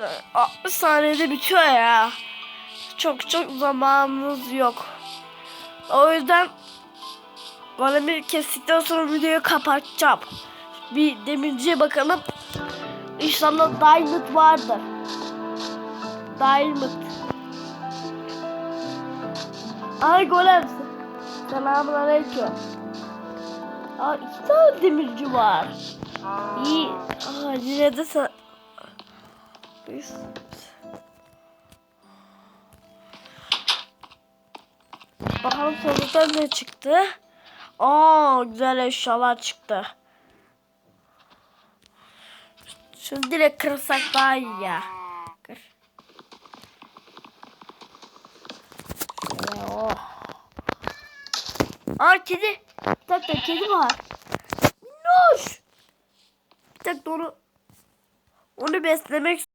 Arkadaşlar 60 saniyede bitiyor ya. Çok çok zamanımız yok. O yüzden bana bir kestikten sonra videoyu kapatacağım. Bir demirciye bakalım. İnşallah Diamond vardır. Diamond. Ay golem. Selamun aleyküm. Aa iki tane demirci var. İyi. Aa yine de Biz- Bakalım sonuçta ne çıktı? Aa güzel eşyalar çıktı. Şunu direkt kırsak daha iyi ya. Kır. Oh. Aa kedi. Dakika kedi var. Minnoş. Bir dakika onu onu beslemek